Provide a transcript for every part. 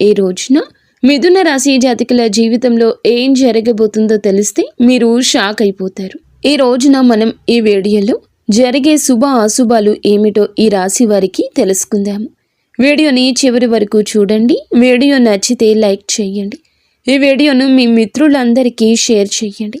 ఈ రోజున మిథున రాశి జాతికుల జీవితంలో ఏం జరగబోతుందో తెలిస్తే మీరు షాక్ అయిపోతారు. ఈ రోజున మనం ఈ వీడియోలో జరిగే శుభ అశుభాలు ఏమిటో ఈ రాశి వారికి తెలుసుకుందాము వీడియోని చివరి వరకు చూడండి. వీడియో నచ్చితే లైక్ చేయండి. ఈ వీడియోను మీ మిత్రులందరికీ షేర్ చేయండి.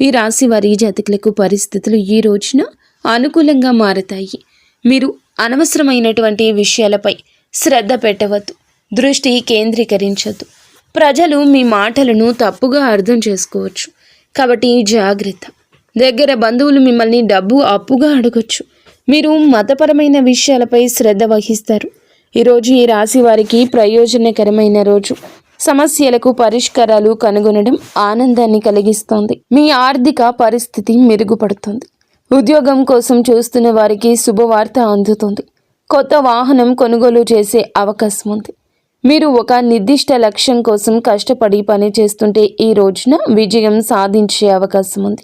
ఈ రాశి వారి జాతకులకు పరిస్థితులు ఈ రోజున అనుకూలంగా మారతాయి. మీరు అనవసరమైనటువంటి విషయాలపై శ్రద్ధ పెట్టవద్దు దృష్టి కేంద్రీకరించద్దు ప్రజలు మీ మాటలను తప్పుగా అర్థం చేసుకోవచ్చు. కాబట్టి జాగ్రత్త. దగ్గర బంధువులు మిమ్మల్ని డబ్బు అప్పుగా అడగొచ్చు. మీరు మతపరమైన విషయాలపై శ్రద్ధ వహిస్తారు. ఈరోజు ఈ రాశి వారికి ప్రయోజనకరమైన రోజు. సమస్యలకు పరిష్కారాలు కనుగొనడం ఆనందాన్ని కలిగిస్తోంది. మీ ఆర్థిక పరిస్థితి మెరుగుపడుతుంది. ఉద్యోగం కోసం చూస్తున్న వారికి శుభవార్త అందుతుంది. కొత్త వాహనం కొనుగోలు చేసే అవకాశం ఉంది. మీరు ఒక నిర్దిష్ట లక్ష్యం కోసం కష్టపడి పని చేస్తుంటే ఈ రోజున విజయం సాధించే అవకాశం ఉంది.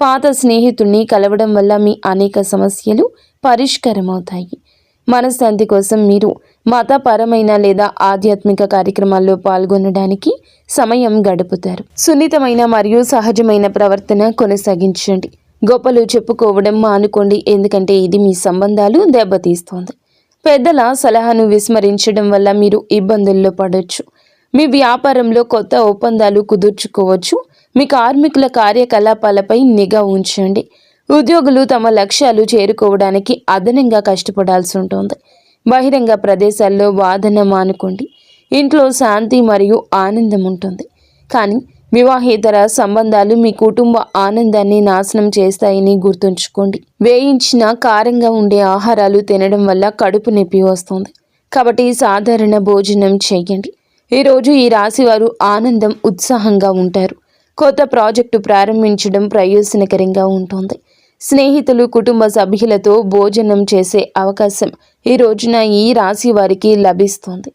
పాత స్నేహితుడిని కలవడం వల్ల మీ అనేక సమస్యలు పరిష్కారమవుతాయి. మనశ్శాంతి కోసం మీరు మతపరమైన లేదా ఆధ్యాత్మిక కార్యక్రమాల్లో పాల్గొనడానికి సమయం గడుపుతారు. సున్నితమైన మరియు సహజమైన ప్రవర్తన కొనసాగించండి. గొప్పలు చెప్పుకోవడం మానుకోండి ఎందుకంటే ఇది మీ సంబంధాలు దెబ్బతీస్తోంది. పెద్దల సలహాను విస్మరించడం వల్ల మీరు ఇబ్బందుల్లో పడవచ్చు మీ వ్యాపారంలో కొత్త ఒప్పందాలు కుదుర్చుకోవచ్చు. మీ కార్మికుల కార్యకలాపాలపై నిఘా ఉంచండి. ఉద్యోగులు తమ లక్ష్యాలు చేరుకోవడానికి అదనంగా కష్టపడాల్సి ఉంటుంది. బహిరంగ ప్రదేశాల్లో వాదన మానుకోండి. ఇంట్లో శాంతి మరియు ఆనందం ఉంటుంది. కానీ వివాహేతర సంబంధాలు మీ కుటుంబ ఆనందాన్ని నాశనం చేస్తాయని గుర్తుంచుకోండి. వేయించిన కారంగా ఉండే ఆహారాలు తినడం వల్ల కడుపు నొప్పి వస్తుంది. కాబట్టి సాధారణ భోజనం చేయండి. ఈరోజు ఈ రాశివారు ఆనందం ఉత్సాహంగా ఉంటారు. కొత్త ప్రాజెక్టు ప్రారంభించడం ప్రయోజనకరంగా ఉంటుంది. స్నేహితులు కుటుంబ సభ్యులతో భోజనం చేసే అవకాశం ఈ రోజున ఈ రాశి వారికి లభిస్తుంది.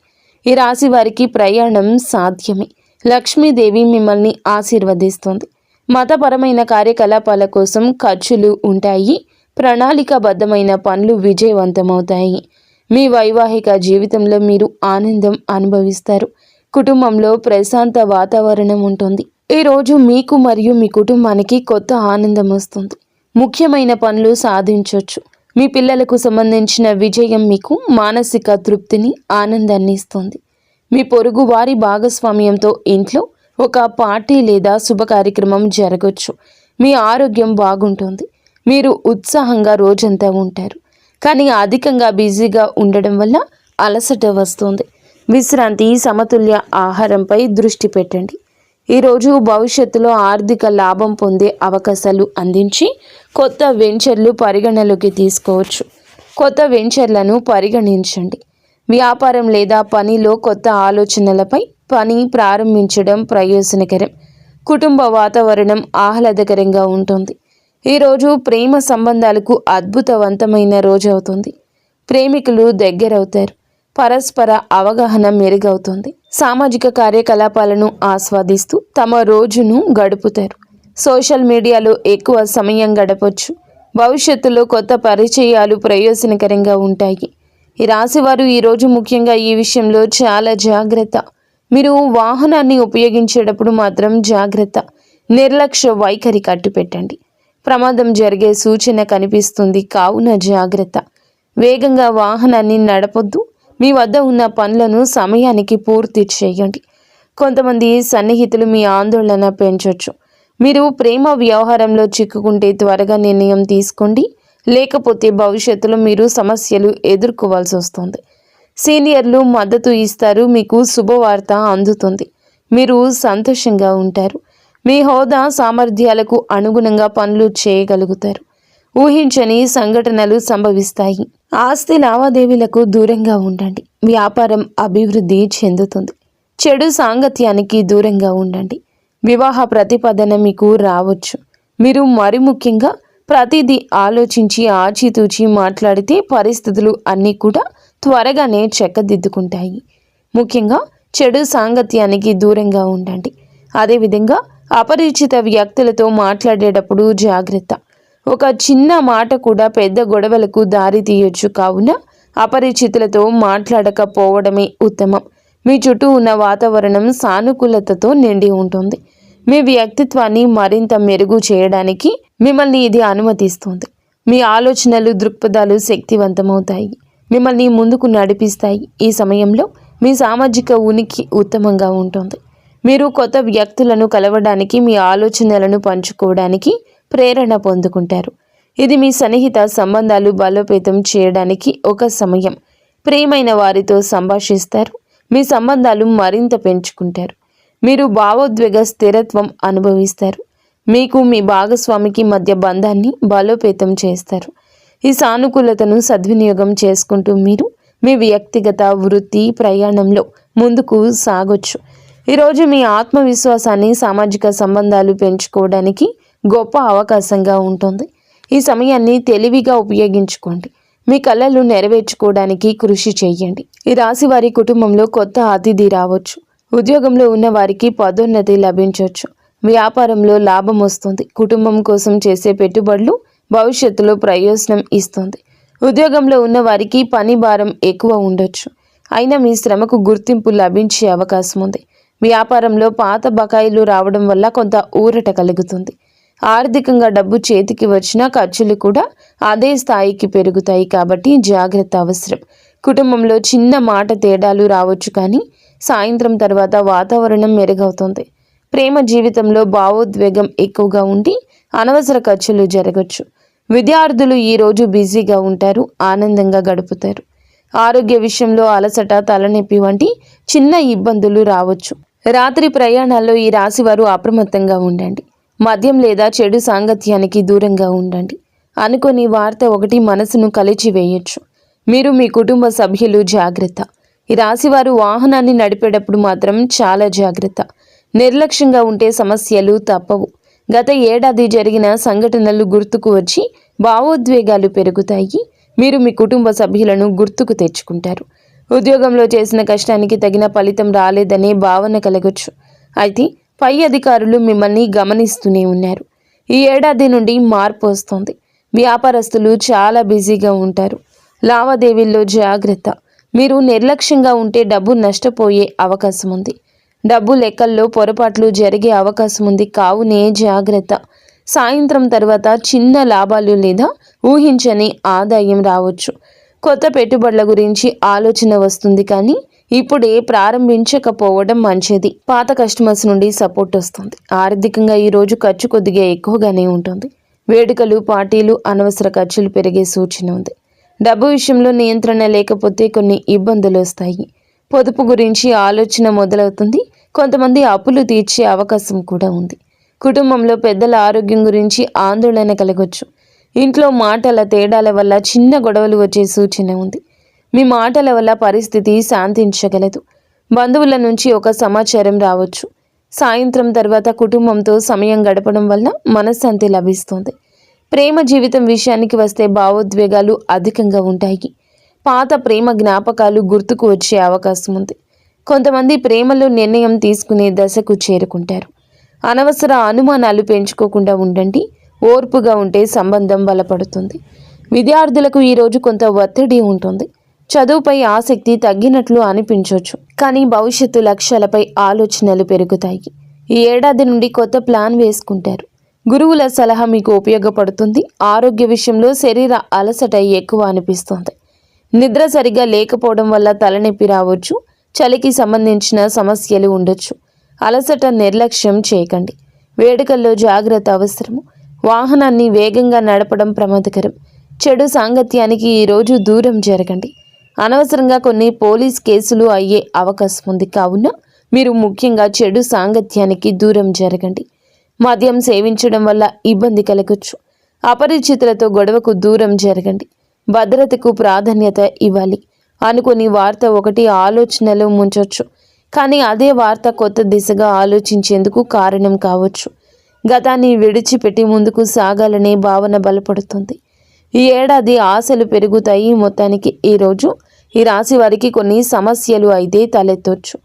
ఈ రాశి వారికి ప్రయాణం సాధ్యమే. లక్ష్మీదేవి మిమ్మల్ని ఆశీర్వదిస్తుంది. మతపరమైన కార్యకలాపాల కోసం ఖర్చులు ఉంటాయి. ప్రణాళికాబద్ధమైన పనులు విజయవంతమవుతాయి. మీ వైవాహిక జీవితంలో మీరు ఆనందం అనుభవిస్తారు. కుటుంబంలో ప్రశాంత వాతావరణం ఉంటుంది. ఈరోజు మీకు మరియు మీ కుటుంబానికి కొత్త ఆనందం వస్తుంది. ముఖ్యమైన పనులు సాధించవచ్చు మీ పిల్లలకు సంబంధించిన విజయం మీకు మానసిక తృప్తిని ఆనందాన్ని ఇస్తుంది. మీ పొరుగు వారి భాగస్వామ్యంతో ఇంట్లో ఒక పార్టీ లేదా శుభ కార్యక్రమం జరగచ్చు. మీ ఆరోగ్యం బాగుంటుంది. మీరు ఉత్సాహంగా రోజంతా ఉంటారు. కానీ అధికంగా బిజీగా ఉండడం వల్ల అలసట వస్తుంది. విశ్రాంతి సమతుల్య ఆహారంపై దృష్టి పెట్టండి. ఈరోజు భవిష్యత్తులో ఆర్థిక లాభం పొందే అవకాశాలు అందించి కొత్త వెంచర్లు పరిగణలోకి తీసుకోవచ్చు. కొత్త వెంచర్లను పరిగణించండి. వ్యాపారం లేదా పనిలో కొత్త ఆలోచనలపై పని ప్రారంభించడం ప్రయోజనకరం. కుటుంబ వాతావరణం ఆహ్లాదకరంగా ఉంటుంది. ఈరోజు ప్రేమ సంబంధాలకు అద్భుతవంతమైన రోజు అవుతుంది. ప్రేమికులు దగ్గరవుతారు. పరస్పర అవగాహన మెరుగవుతుంది. సామాజిక కార్యకలాపాలను ఆస్వాదిస్తూ తమ రోజును గడుపుతారు. సోషల్ మీడియాలో ఎక్కువ సమయం గడపచ్చు. భవిష్యత్తులో కొత్త పరిచయాలు ప్రయోజనకరంగా ఉంటాయి. ఈ రాశివారు ఈరోజు ముఖ్యంగా ఈ విషయంలో చాలా జాగ్రత్త. మీరు వాహనాన్ని ఉపయోగించేటప్పుడు మాత్రం జాగ్రత్త. నిర్లక్ష్య వైఖరి కట్టుపెట్టండి. ప్రమాదం జరిగే సూచన కనిపిస్తుంది. కావున జాగ్రత్త. వేగంగా వాహనాన్ని నడపొద్దు. మీ వద్ద ఉన్న పనులను సమయానికి పూర్తి చేయండి. కొంతమంది సన్నిహితులు మీ ఆందోళన పెంచవచ్చు మీరు ప్రేమ వ్యవహారంలో చిక్కుకుంటే త్వరగా నిర్ణయం తీసుకోండి. లేకపోతే భవిష్యత్తులో మీరు సమస్యలు ఎదుర్కోవాల్సి వస్తుంది. సీనియర్లు మద్దతు ఇస్తారు మీకు శుభవార్త అందుతుంది. మీరు సంతోషంగా ఉంటారు. మీ హోదా సామర్థ్యాలకు అనుగుణంగా పనులు చేయగలుగుతారు. ఊహించని సంఘటనలు సంభవిస్తాయి. ఆస్తి లావాదేవీలకు దూరంగా ఉండండి. వ్యాపారం అభివృద్ధి చెందుతుంది. చెడు సాంగత్యానికి దూరంగా ఉండండి. వివాహ ప్రతిపాదన మీకు రావచ్చు. మీరు మరి ముఖ్యంగా ప్రతిదీ ఆలోచించి ఆచితూచి మాట్లాడితే పరిస్థితులు అన్నీ కూడా త్వరగానే చెక్కదిద్దుకుంటాయి. ముఖ్యంగా చెడు సాంగత్యానికి దూరంగా ఉండండి. అదేవిధంగా అపరిచిత వ్యక్తులతో మాట్లాడేటప్పుడు జాగ్రత్త. ఒక చిన్న మాట కూడా పెద్ద గొడవలకు దారి తీయొచ్చు కావున అపరిచితులతో మాట్లాడకపోవడమే ఉత్తమం. మీ చుట్టూ ఉన్న వాతావరణం సానుకూలతతో నిండి ఉంటుంది. మీ వ్యక్తిత్వాన్ని మరింత మెరుగు చేయడానికి మిమ్మల్ని ఇది అనుమతిస్తుంది. మీ ఆలోచనలు దృక్పథాలు శక్తివంతమవుతాయి. మిమ్మల్ని ముందుకు నడిపిస్తాయి. ఈ సమయంలో మీ సామాజిక ఉనికి ఉత్తమంగా ఉంటుంది. మీరు కొత్త వ్యక్తులను కలవడానికి మీ ఆలోచనలను పంచుకోవడానికి ప్రేరణ పొందుకుంటారు. ఇది మీ సన్నిహిత సంబంధాలు బలోపేతం చేయడానికి ఒక సమయం. ప్రియమైన వారితో సంభాషిస్తారు. మీ సంబంధాలు మరింత పెంచుకుంటారు. మీరు భావోద్వేగ స్థిరత్వం అనుభవిస్తారు. మీకు మీ భాగస్వామికి మధ్య బంధాన్ని బలోపేతం చేస్తారు. ఈ సానుకూలతను సద్వినియోగం చేసుకుంటూ మీరు మీ వ్యక్తిగత వృత్తి ప్రయాణంలో ముందుకు సాగొచ్చు. ఈరోజు మీ ఆత్మవిశ్వాసాన్ని సామాజిక సంబంధాలు పెంచుకోవడానికి గొప్ప అవకాశంగా ఉంటుంది. ఈ సమయాన్ని తెలివిగా ఉపయోగించుకోండి. మీ కళలు నెరవేర్చుకోవడానికి కృషి చేయండి. ఈ రాశి వారి కుటుంబంలో కొత్త అతిథి రావచ్చు. ఉద్యోగంలో ఉన్న వారికి పదోన్నతి లభించవచ్చు వ్యాపారంలో లాభం వస్తుంది. కుటుంబం కోసం చేసే పెట్టుబడులు భవిష్యత్తులో ప్రయోజనం ఇస్తుంది. ఉద్యోగంలో ఉన్న వారికి పని భారం ఎక్కువ ఉండొచ్చు. అయినా మీ శ్రమకు గుర్తింపు లభించే అవకాశం ఉంది. వ్యాపారంలో పాత బకాయిలు రావడం వల్ల కొంత ఊరట కలుగుతుంది. ఆర్థికంగా డబ్బు చేతికి వచ్చినా ఖర్చులు కూడా అదే స్థాయికి పెరుగుతాయి కాబట్టి జాగ్రత్త అవసరం. కుటుంబంలో చిన్న మాట తేడాలు రావచ్చు కానీ సాయంత్రం తర్వాత వాతావరణం మెరుగవుతుంది. ప్రేమ జీవితంలో భావోద్వేగం ఎక్కువగా ఉండి అనవసర ఖర్చులు జరగచ్చు. విద్యార్థులు ఈరోజు బిజీగా ఉంటారు ఆనందంగా గడుపుతారు. ఆరోగ్య విషయంలో అలసట తలనొప్పి వంటి చిన్న ఇబ్బందులు రావచ్చు. రాత్రి ప్రయాణాల్లో ఈ రాశి వారు అప్రమత్తంగా ఉండండి. మద్యం లేదా చెడు సాంగత్యానికి దూరంగా ఉండండి. అనుకోని వార్త ఒకటి మనసును కలిచివేయొచ్చు. మీరు మీ కుటుంబ సభ్యులు జాగ్రత్త. ఈ రాశివారు వాహనాన్ని నడిపేటప్పుడు మాత్రం చాలా జాగ్రత్త. నిర్లక్ష్యంగా ఉంటే సమస్యలు తప్పవు. గత ఏడాది జరిగిన సంఘటనలు గుర్తుకు వచ్చి భావోద్వేగాలు పెరుగుతాయి. మీరు మీ కుటుంబ సభ్యులను గుర్తుకు తెచ్చుకుంటారు. ఉద్యోగంలో చేసిన కష్టానికి తగిన ఫలితం రాలేదనే భావన కలగొచ్చు. అయితే పై అధికారులు మిమ్మల్ని గమనిస్తూనే ఉన్నారు. ఈ ఏడాది నుండి మార్పు వస్తుంది. వ్యాపారస్తులు చాలా బిజీగా ఉంటారు. లావాదేవీల్లో జాగ్రత్త. మీరు నిర్లక్ష్యంగా ఉంటే డబ్బు నష్టపోయే అవకాశం ఉంది. డబ్బు లెక్కల్లో పొరపాట్లు జరిగే అవకాశం ఉంది కావునే జాగ్రత్త. సాయంత్రం తర్వాత చిన్న లాభాలు లేదా ఊహించని ఆదాయం రావచ్చు. కొత్త పెట్టుబడుల గురించి ఆలోచన వస్తుంది కానీ ఇప్పుడే ప్రారంభించకపోవడం మంచిది. పాత కస్టమర్స్ నుండి సపోర్ట్ వస్తుంది. ఆర్థికంగా ఈరోజు ఖర్చు కొద్దిగా ఎక్కువగానే ఉంటుంది. వేడుకలు పార్టీలు అనవసర ఖర్చులు పెరిగే సూచన ఉంది. డబ్బు విషయంలో నియంత్రణ లేకపోతే కొన్ని ఇబ్బందులు వస్తాయి. పొదుపు గురించి ఆలోచన మొదలవుతుంది. కొంతమంది అప్పులు తీర్చే అవకాశం కూడా ఉంది. కుటుంబంలో పెద్దల ఆరోగ్యం గురించి ఆందోళన కలగొచ్చు. ఇంట్లో మాటల తేడాల వల్ల చిన్న గొడవలు వచ్చే సూచన ఉంది. మీ మాటల వల్ల పరిస్థితి శాంతించగలదు. బంధువుల నుంచి ఒక సమాచారం రావచ్చు. సాయంత్రం తర్వాత కుటుంబంతో సమయం గడపడం వల్ల మనశ్శాంతి లభిస్తుంది. ప్రేమ జీవితం విషయానికి వస్తే భావోద్వేగాలు అధికంగా ఉంటాయి. పాత ప్రేమ జ్ఞాపకాలు గుర్తుకు వచ్చే అవకాశం ఉంది. కొంతమంది ప్రేమలో నిర్ణయం తీసుకునే దశకు చేరుకుంటారు. అనవసర అనుమానాలు పెంచుకోకుండా ఉండండి. ఓర్పుగా ఉంటే సంబంధం బలపడుతుంది. విద్యార్థులకు ఈరోజు కొంత ఒత్తిడి ఉంటుంది. చదువుపై ఆసక్తి తగ్గినట్లు అనిపించవచ్చు కానీ భవిష్యత్తు లక్ష్యాలపై ఆలోచనలు పెరుగుతాయి. ఈ ఏడాది నుండి కొత్త ప్లాన్ వేసుకుంటారు. గురువుల సలహా మీకు ఉపయోగపడుతుంది. ఆరోగ్య విషయంలో శరీర అలసట ఎక్కువ అనిపిస్తుంది. నిద్ర సరిగా లేకపోవడం వల్ల తలనొప్పి రావచ్చు. చలికి సంబంధించిన సమస్యలు ఉండొచ్చు. అలసట నిర్లక్ష్యం చేయకండి. వేడుకల్లో జాగ్రత్త అవసరము. వాహనాన్ని వేగంగా నడపడం ప్రమాదకరం. చెడు సాంగత్యానికి ఈరోజు దూరం జరగండి. అనవసరంగా కొన్ని పోలీస్ కేసులు అయ్యే అవకాశం ఉంది. కావున మీరు ముఖ్యంగా చెడు సాంగత్యానికి దూరం జరగండి. మద్యం సేవించడం వల్ల ఇబ్బంది కలగచ్చు. అపరిచితులతో గొడవకు దూరం జరగండి. భద్రతకు ప్రాధాన్యత ఇవ్వాలి. అనుకుని వార్త ఒకటి ఆలోచనలో ముంచొచ్చు. కానీ అదే వార్త కొత్త దిశగా ఆలోచించేందుకు కారణం కావచ్చు. గతాన్ని విడిచిపెట్టి ముందుకు సాగాలనే భావన బలపడుతుంది. ఈ ఏడాది ఆశలు పెరుగుతాయి. మొత్తానికి ఈరోజు ఈ రాశి వారికి కొన్ని సమస్యలు అయితే తలెత్తొచ్చు.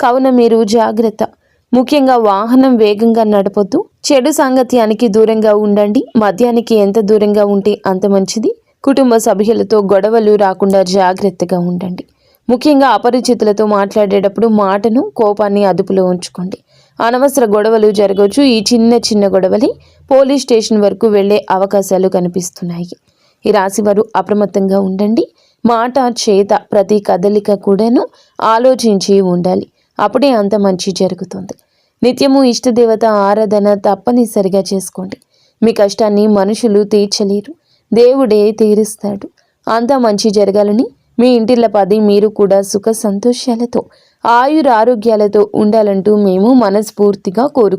కావున మీరు జాగ్రత్త. ముఖ్యంగా వాహనం వేగంగా నడపొద్దు. చెడు సాంగత్యానికి దూరంగా ఉండండి. మద్యానికి ఎంత దూరంగా ఉంటే అంత మంచిది. కుటుంబ సభ్యులతో గొడవలు రాకుండా జాగ్రత్తగా ఉండండి. ముఖ్యంగా అపరిచితులతో మాట్లాడేటప్పుడు మాటను కోపాన్ని అదుపులో ఉంచుకోండి. అనవసర గొడవలు జరగవచ్చు ఈ చిన్న చిన్న గొడవలే పోలీస్ స్టేషన్ వరకు వెళ్ళే అవకాశాలు కనిపిస్తున్నాయి. ఈ రాశివారు అప్రమత్తంగా ఉండండి. మాట చేత ప్రతి కదలిక కూడాను ఆలోచించి ఉండాలి. అప్పుడే అంత మంచి జరుగుతుంది. నిత్యము ఇష్టదేవత ఆరాధన తప్పనిసరిగా చేసుకోండి. మీ కష్టాన్ని మనుషులు తీర్చలేరు. దేవుడే తీరుస్తాడు. అంత మంచి జరగాలని మీ ఇంటిల పది మీరు కూడా సుఖ సంతోషాలతో ఆయుర ఆరోగ్యాలతో ఉండాలంటూ మేము మనస్ఫూర్తిగా కోరుకుంటున్నాం.